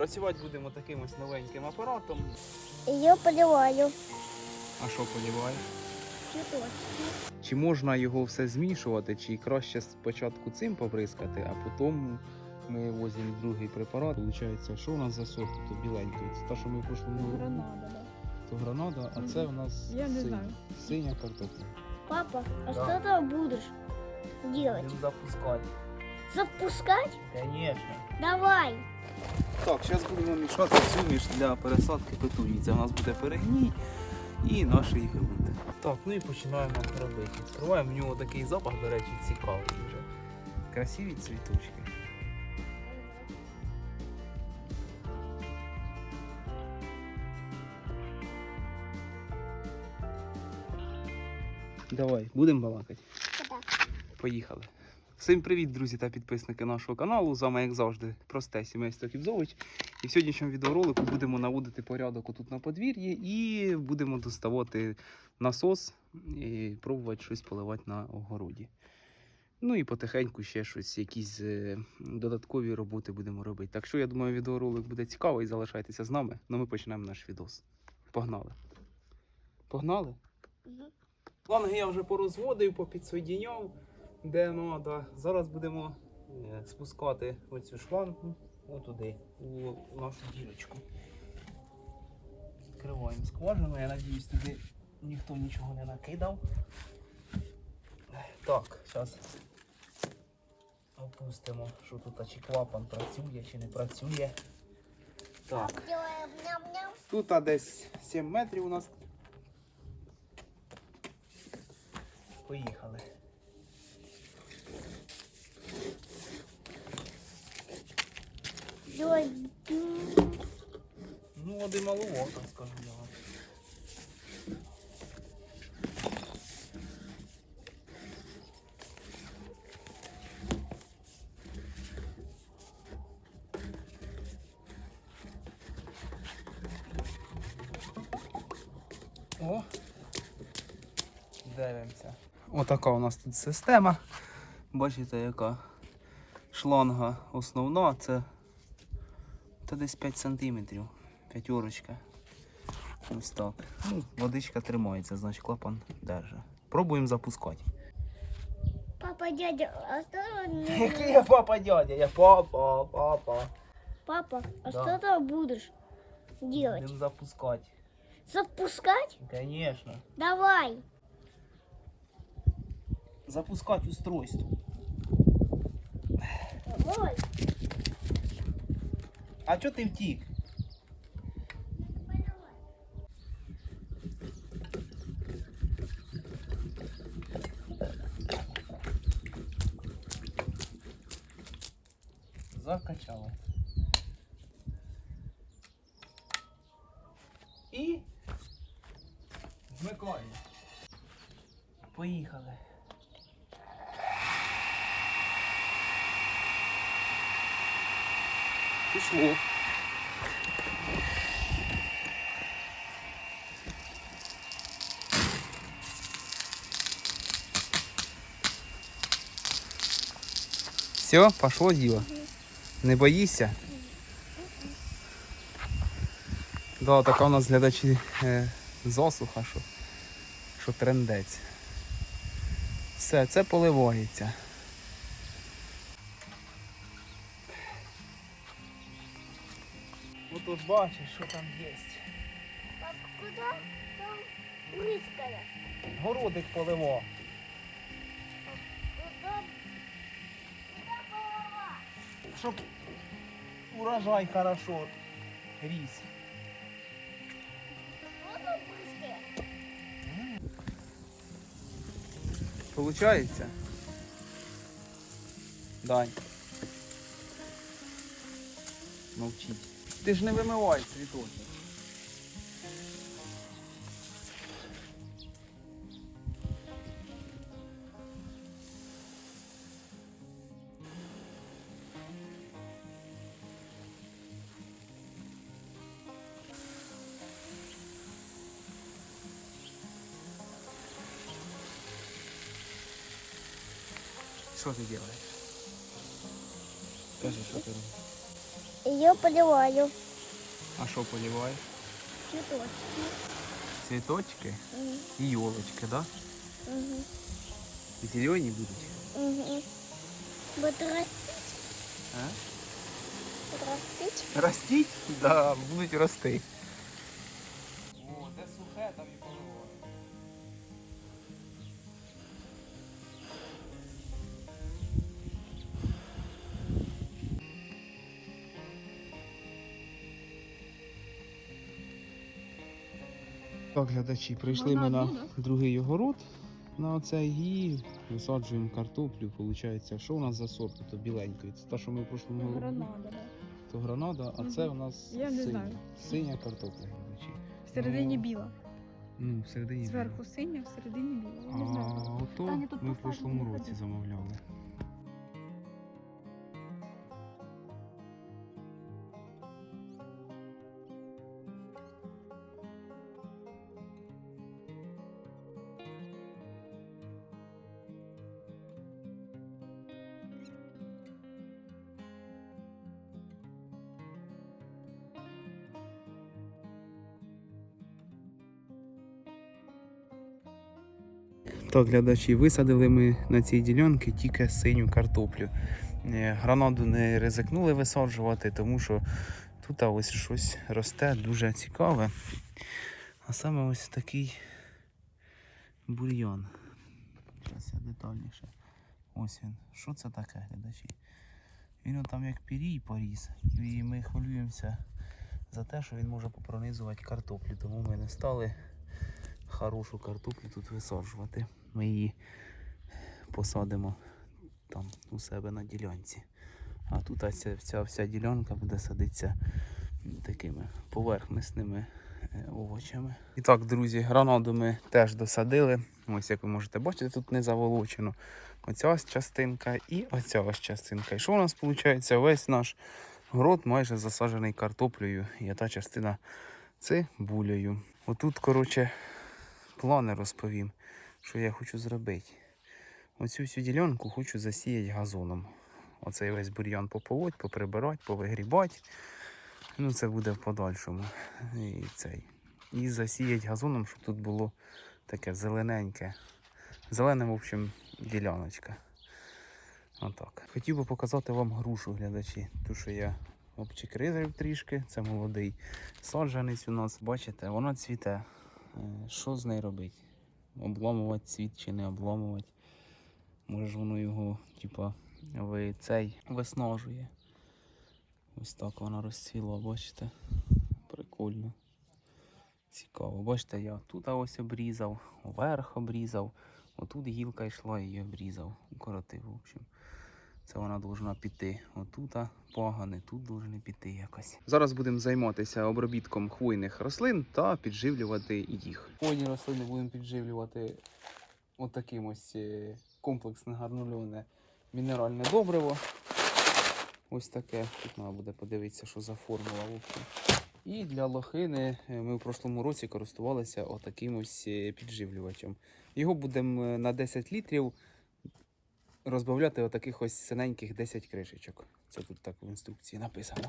Працювати будемо таким ось новеньким апаратом. Я поливаю. А що поліває? Цветочки. Чи можна його все змішувати, чи краще спочатку цим побризкати, а потім ми возимо другий препарат. Получається, що у нас за сорт тут біленький? Це та, що ми в прошлому році? Да. То гранада, а це у нас Я не синя, знаю. синя картопля. Папа, Да. а что ты будешь делать? запускати. Запускать? Звісно. Давай. Так, зараз будемо мішати суміш для пересадки петуній. Це у нас буде перегній і наш ґрунт. Так, ну і починаємо робити. Відкриваємо в нього такий запах, до речі, цікавий вже. Красиві цвіточки. Давай, будемо балакати. Поїхали. Всім привіт, друзі та підписники нашого каналу. З вами, як завжди, просте сімейство Кібзович. І в сьогоднішньому відеоролику будемо наводити порядок отут на подвір'ї і будемо доставати насос і пробувати щось поливати на огороді. Ну і потихеньку ще щось, якісь е, додаткові роботи будемо робити. Так що я думаю, відеоролик буде цікавий. Залишайтеся з нами. Ну ми почнемо наш відос. Погнали. Погнали? Шланги я вже порозводив, попідсоєдіняв, де треба. Зараз будемо е, спускати оцю шлангу отуди, у нашу дірочку. Відкриваємо скважину, я надіюсь, туди ніхто нічого не накидав. Так, зараз опустимо, що тут чи клапан працює, чи не працює. Так. Тут десь 7 метрів у нас. Поїхали. Делай. Ну, води маловато, скажу я вам. О! Дивимося. Отака у нас тут система. Бачите, яка шланга основна, це та десь 5 сантиметрів. П'ятерочка. Ось так. Ну, водичка тримається, значить клапан держить. Пробуємо запускати. Папа, дядя, а что Який я папа дядя? Я папа, папа. Папа, а Да. что ты будешь делать? Будемо запускати. Запускать? Звісно. Давай. Запускати устройство. Давай. А чого ти втік? Закачали. І вмикаємо. Поїхали. Пішло. Все, пошло діло. Не боїшся? Да, така у нас глядачі е, засуха, що, що трендець. Все, це поливається. Отут бачиш, що там є. Папа, куда там близкая? Городик поливо. Куда? Куда голова? Щоб урожай хорошо ріс. Получається? Дань. Мовчіть. Ти ж не вимивай цвіточок. Що ти робиш? Скажи, що ти робиш? Ее поливаю. А що поліваєш? Цветочки. Цвіточки Мгм. і йолочки, да? Мгм. Зелені будуть. Мгм. Будет растить. А? Растить. Ростіть? Да, будуть рости. Так, глядачі, прийшли ми на другий огород на оцей і висаджуємо картоплю. Получається, що у нас за сорт тут біленький? Це та, що ми в прошлому году. Гранада. То гранада, а це у нас Я не синя. знаю. Синя картопля, глядачі. Всередині Ну, біла. Ну, всередині. Зверху синя, всередині біла. Я не А ото Таня, тут ми в прошлому році замовляли. Так, глядачі, висадили ми на цій ділянці тільки синю картоплю. Е, Гранаду не ризикнули висаджувати, тому що тут ось щось росте дуже цікаве. А саме ось такий бур'ян. Зараз я детальніше. Ось він. Що це таке, глядачі? Він там як пірій поріс. І ми хвилюємося за те, що він може попронизувати картоплю. Тому ми не стали хорошу картоплю тут висаджувати. Ми її посадимо там у себе на ділянці. А тут ця, ця вся ділянка буде садитися такими поверхнесними е, овочами. І так, друзі, гранаду ми теж досадили. Ось як ви можете бачити, тут не заволочено. Оця ось частинка і оця ось частинка. І що у нас виходить? Весь наш город майже засаджений картоплею. І та частина цибулею. Отут, коротше, плани розповім, що я хочу зробити. Оцю всю ділянку хочу засіяти газоном. Оцей весь бур'ян пополоть, поприбирати, повигрібати. Ну, це буде в подальшому. І, цей. і засіяти газоном, щоб тут було таке зелененьке. Зелена, в общем, діляночка. Отак. Хотів би показати вам грушу, глядачі. Ту, що я обчекризив трішки, це молодий саджанець у нас. Бачите, вона цвіте. Е, Що з нею робити? Обламувати цвіт чи не обламувати? Може ж воно його, типа, цей виснажує. Ось так вона розцвіла, бачите? Прикольно. Цікаво. Бачите, я тут ось обрізав, вверх обрізав, отут гілка йшла і її обрізав, укоротив, в общем. Це вона повинна піти. Отут пагани, тут повинні піти якось. Зараз будемо займатися обробітком хвойних рослин та підживлювати їх. Хвойні рослини будемо підживлювати отаким ось е, комплексне гарнульоне мінеральне добриво. Ось таке. Тут треба буде подивитися, що за формула. І для лохини е, ми в прошлому році користувалися отаким ось е, підживлювачем. Його будемо на 10 літрів розбавляти отаких ось синеньких 10 кришечок. Це тут так в інструкції написано.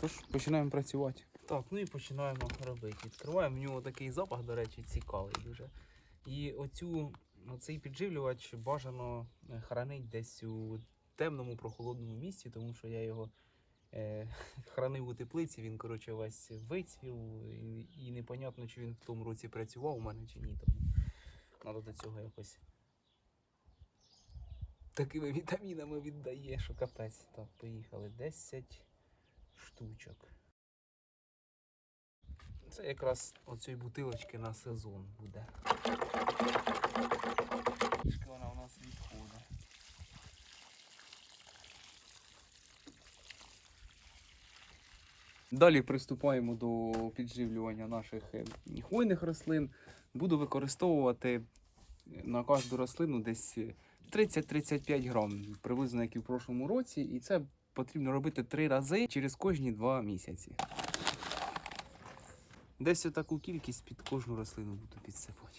Тож починаємо працювати. Так, ну і починаємо робити. Відкриваємо в нього такий запах, до речі, цікавий дуже. І оцю, оцей підживлювач бажано е, хранить десь у темному прохолодному місці, тому що я його е, хранив у теплиці, він, коротше, весь вицвів, і, і непонятно, чи він в тому році працював у мене чи ні. Тому треба до цього якось такими вітамінами віддає, що капець. Так, поїхали. 10 штучок. Це якраз оцієї бутилочки на сезон буде. Трішки вона у нас відходить. Далі приступаємо до підживлювання наших е, хвойних рослин. Буду використовувати на кожну рослину десь 30-35 грам, приблизно як і в прошлому році. І це потрібно робити три рази через кожні два місяці. Десь таку кількість під кожну рослину буду підсипати.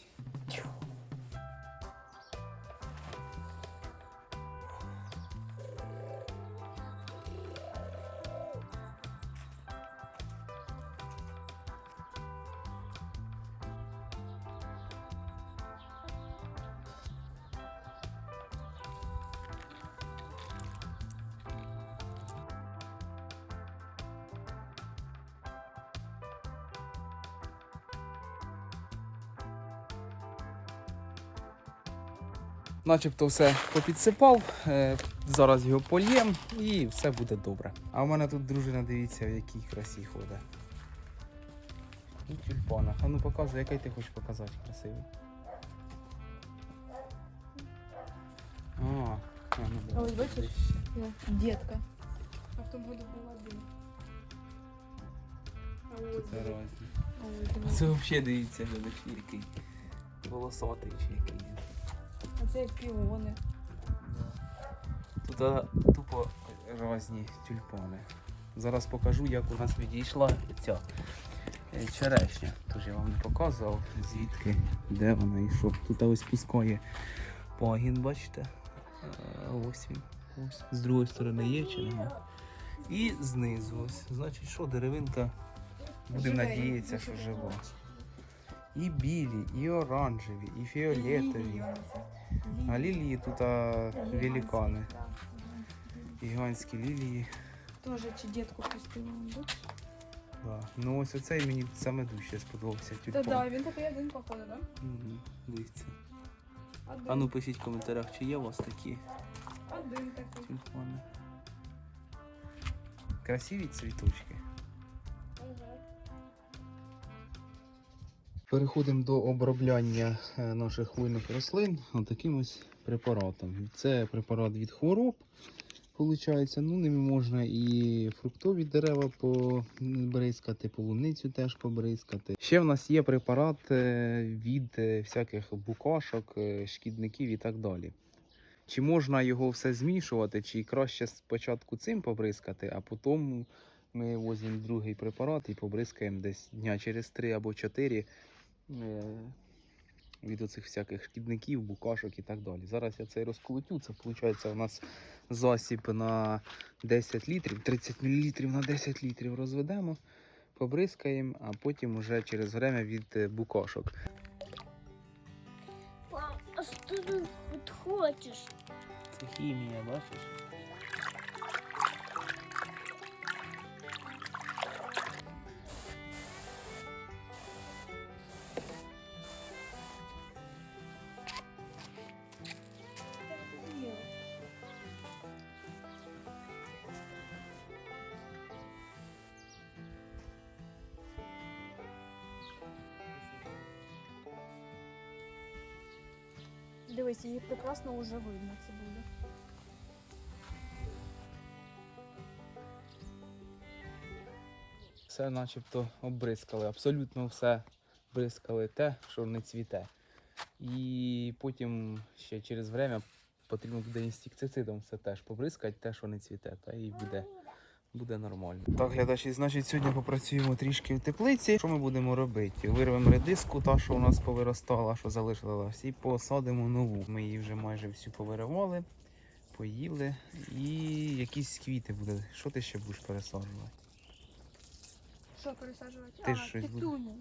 Начебто все попідсипав. Е, Зараз його польєм і все буде добре. А в мене тут дружина, дивіться, в якій красі ходить. І тюльпана. А ну показуй, який ти хочеш показати красивий. А, а ну, А ось бачиш? Детка. А в тому году була один. А ось Це взагалі дивіться, глядачі, який волосатий чи який. Це піони. Тут тупо різні тюльпани. Зараз покажу, як у нас відійшла ця е, черешня. Тож я вам не показував, звідки, де вона і що. Тут ось пускає пагін, бачите? Е, Ось він. Ось. З другої сторони є чи нема. І знизу ось. Значить, що деревинка, будемо надіятися, що жива. І білі, і оранжеві, і фіолетові. А лілії тут а, великани. Гігантські лілії. Тоже чи дітку пустила, бачиш? Да. Ну ось оцей мені саме дужче сподобався Та тюльпан. да, він такий один походу, да? Мгм, Дивіться. Один. А ну пишіть в коментарях, чи є у вас такі Один такий. тюльпани. Красиві цвіточки. Переходимо до обробляння е, наших хвойних рослин таким ось препаратом. Це препарат від хвороб. Получається, ну ними можна і фруктові дерева побризкати, полуницю теж побризкати. Ще в нас є препарат е, від е, всяких букашок, шкідників і так далі. Чи можна його все змішувати, чи краще спочатку цим побризкати, а потім ми возимо другий препарат і побризкаємо десь дня через три або чотири від оцих всяких шкідників, букашок і так далі. Зараз я це розколотю. Це виходить у нас засіб на 10 літрів, 30 мл на 10 літрів розведемо, побризкаємо, а потім уже через время від е, букашок. А что ты вот хочешь? Це хімія, бачиш? Дивись, її прекрасно вже видно це буде. Все начебто обризкали, абсолютно все бризкали те, що не цвіте. І потім ще через время потрібно буде інсектицидом все теж побризкати, те, що не цвіте, та і буде, буде нормально. Так, глядачі, значить, сьогодні попрацюємо трішки в теплиці. Що ми будемо робити? Вирвемо редиску, та, що у нас повиростала, що залишилась, і посадимо нову. Ми її вже майже всю повиривали, поїли. І якісь квіти буде. Що ти ще будеш пересаджувати? Що пересаджувати? Ти а, щось буде- петуні.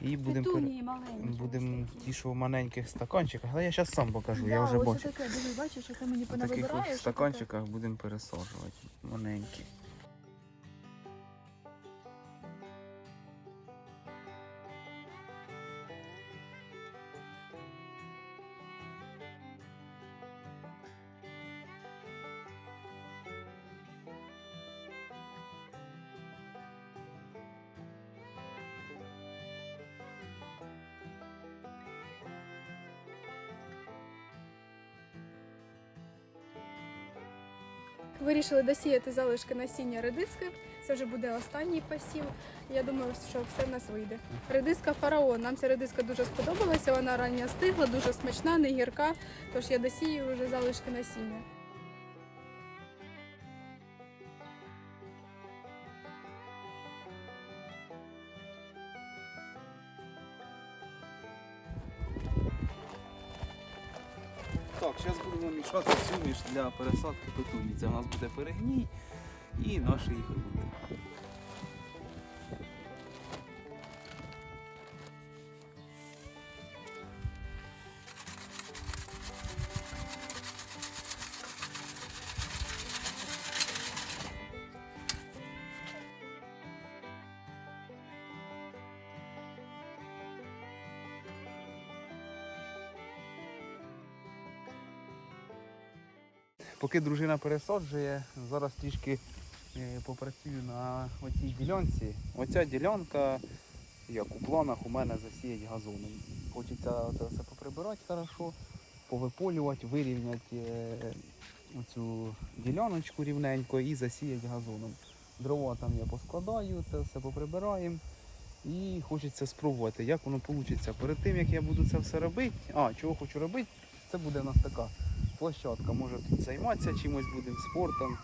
І будемо пер... будем. Ті, що в маленьких стаканчиках, але я зараз сам покажу, Да, я вже ось бачу. таке, диви, бачиш, що ти мені В таких ось стаканчиках будемо пересаджувати. Маленькі. Вирішили досіяти залишки насіння редиски. Це вже буде останній посів. Я думаю, що все в нас вийде. Редиска фараон. Нам ця редиска дуже сподобалася. Вона рання стигла, дуже смачна, не гірка. Тож я досію вже залишки насіння. Для пересадки петуні. Це у нас буде перегній і наші їх Поки дружина пересаджує, зараз трішки е, попрацюю на оцій ділянці. Оця ділянка, як у планах, у мене засіять газоном. Хочеться це все поприбирати хорошо, повиполювати, вирівняти е, оцю діляночку рівненько і засіяти газоном. Дрова там я поскладаю, це все поприбираємо. І хочеться спробувати, як воно вийде. Перед тим як я буду це все робити, а чого хочу робити, це буде у нас така площадка. Може тут займатися чимось будемо, спортом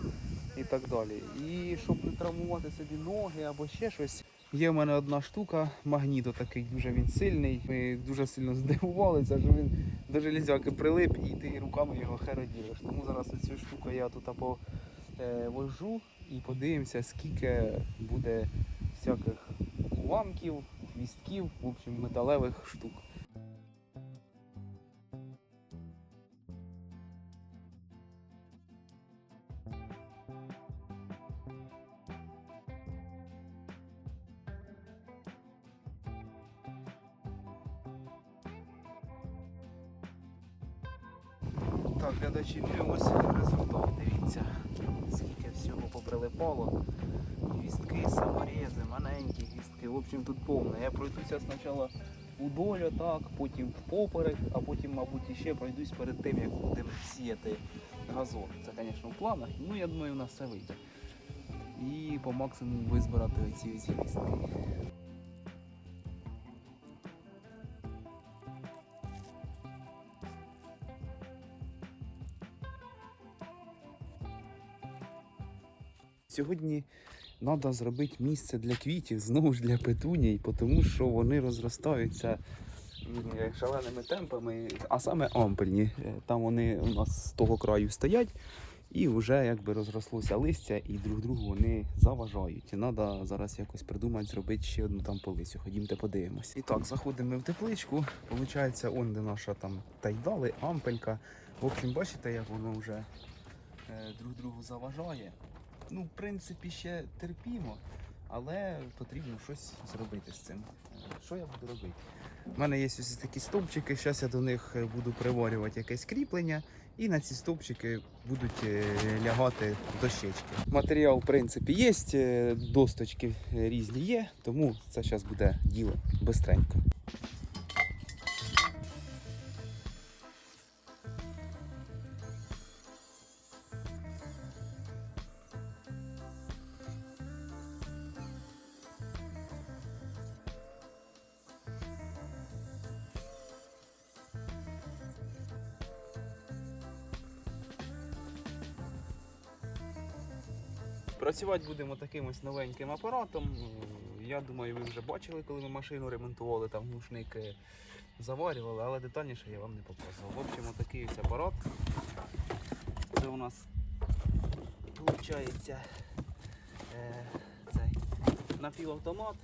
і так далі. І щоб не травмувати собі ноги або ще щось. Є в мене одна штука, магніто такий, дуже він сильний. Ми дуже сильно здивувалися, що він до железяки прилип і ти руками його хероділиш. Тому зараз цю штуку я тут або е, і подивимося, скільки буде всяких уламків, хвістків, в общем, металевих штук. Гвістки, саморези, маленькі гвістки. В общем, тут повне. Я пройдуся спочатку удоль, так, потім впоперек, а потім, мабуть, іще пройдусь перед тим, як будемо сіяти газон. Це, звісно, в планах. Ну, я думаю, у нас все вийде. І по максимуму визбирати оці оці гвістки. Сьогодні треба зробити місце для квітів, знову ж для петуній, тому що вони розростаються шаленими темпами, а саме ампельні. Е, Там вони у нас з того краю стоять і вже якби розрослося листя, і друг другу вони заважають. Треба зараз якось придумати, зробити ще одну там полисю. Ходімте подивимось. І так, заходимо в тепличку. Получається, он де наша там тайдали, ампелька. В общем, бачите, як воно вже е, друг другу заважає. Ну, в принципі, ще терпімо, але потрібно щось зробити з цим. Що я буду робити? У мене є ось такі стовпчики, зараз я до них буду приварювати якесь кріплення, і на ці стовпчики будуть е, лягати дощечки. Матеріал, в принципі, є, е, досточки різні є, тому це зараз буде діло бистренько. Працювати будемо таким ось новеньким апаратом. Е, Я думаю, ви вже бачили, коли ми машину ремонтували, там глушники заварювали, але детальніше я вам не показував. В общем, такий ось апарат. Це у нас виходить е, цей напівавтомат.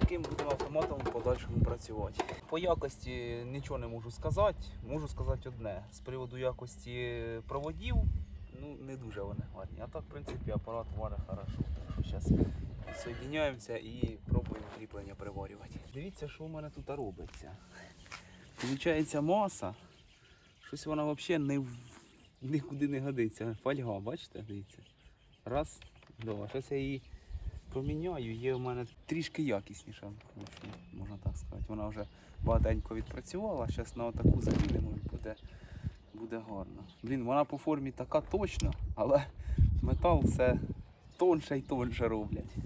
Таким будемо автоматом в подальшому працювати. По якості нічого не можу сказати. Можу сказати одне. З приводу якості проводів, ну не дуже вони гарні. А так, в принципі, апарат варить хорошо. Так що зараз соєдиняємося і пробуємо кріплення приварювати. Дивіться, що у мене тут робиться. Получається маса. Щось вона взагалі не, в- нікуди не годиться. Фольга, бачите, дивіться. Раз, два. Зараз я її поміняю. Є у мене трішки якісніша, можна так сказати. Вона вже багатенько відпрацювала. Зараз на отаку замінимо буде, буде гарно. Блін, вона по формі така точна, але метал все тонше і тонше роблять.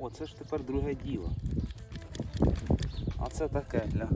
О, це ж тепер друге діло. А це таке для.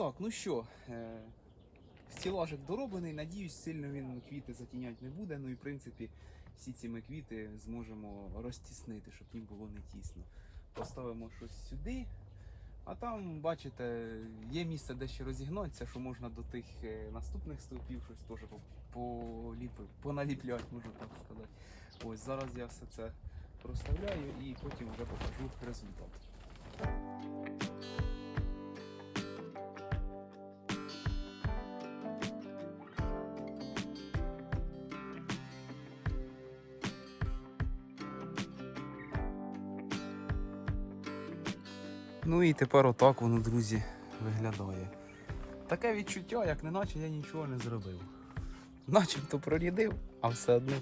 Так, ну що, е, стілажик дороблений. Надіюсь, сильно він квіти затіняти не буде. Ну і в принципі всі ці ми квіти зможемо розтіснити, щоб їм було не тісно. Поставимо щось сюди. А там, бачите, є місце, де ще розігнатися, що можна до тих е, наступних стовпів щось теж по- поліпи- поналіпляти, можна так сказати. Ось зараз я все це проставляю і потім вже покажу результат. Ну і тепер отак воно, друзі, виглядає. Таке відчуття, як неначе я нічого не зробив. Начебто прорядив, а все одно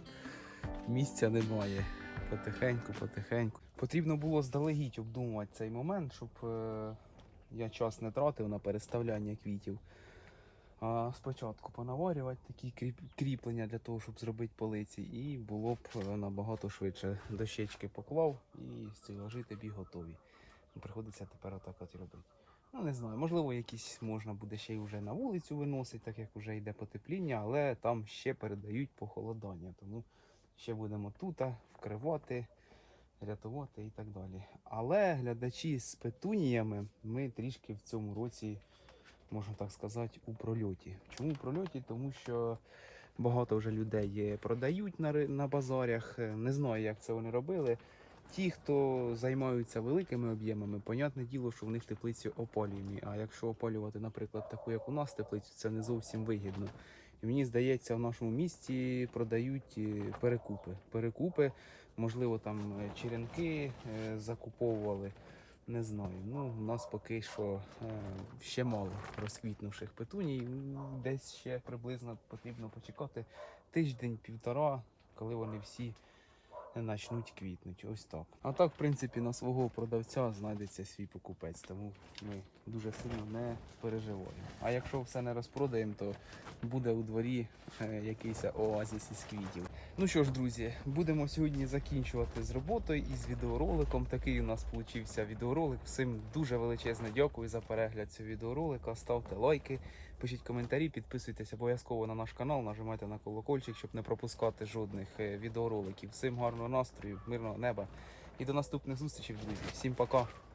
місця немає. Потихеньку, потихеньку. Потрібно було здалегідь обдумувати цей момент, щоб е, я час не тратив на переставляння квітів. А спочатку понаварювати такі кріп- кріплення для того, щоб зробити полиці, і було б е, набагато швидше. Дощечки поклав і стілажі тобі готові. Приходиться тепер отак от робити. Ну, не знаю, можливо, якісь можна буде ще й вже на вулицю виносити, так як вже йде потепління, але там ще передають похолодання. Тому ще будемо тут вкривати, рятувати і так далі. Але глядачі з петуніями ми трішки в цьому році, можна так сказати, у прольоті. Чому у прольоті? Тому що багато вже людей продають на, на базарях. Е, Не знаю, як це вони робили. Ті, хто займаються великими об'ємами, понятне діло, що в них теплиці опалюємі. А якщо опалювати, наприклад, таку, як у нас теплицю, це не зовсім вигідно. І мені здається, в нашому місті продають е, перекупи. Перекупи, можливо, там е, черенки е, закуповували. Не знаю. Ну, у нас поки що ще мало розквітнувших петуній. Десь ще приблизно потрібно почекати тиждень-півтора, коли вони всі почнуть квітнути. Ось так. А так, в принципі, на свого продавця знайдеться свій покупець, тому ми дуже сильно не переживаємо. А якщо все не розпродаємо, то буде у дворі е, якийсь оазіс із квітів. Ну що ж, друзі, будемо сьогодні закінчувати з роботою і з відеороликом. Такий у нас получився відеоролик. Всім дуже величезне дякую за перегляд цього відеоролика. Ставте лайки, пишіть коментарі, підписуйтесь обов'язково на наш канал, нажимайте на колокольчик, щоб не пропускати жодних е, відеороликів. Всім гарного настрою, мирного неба і до наступних зустрічей, друзі. Всім пока!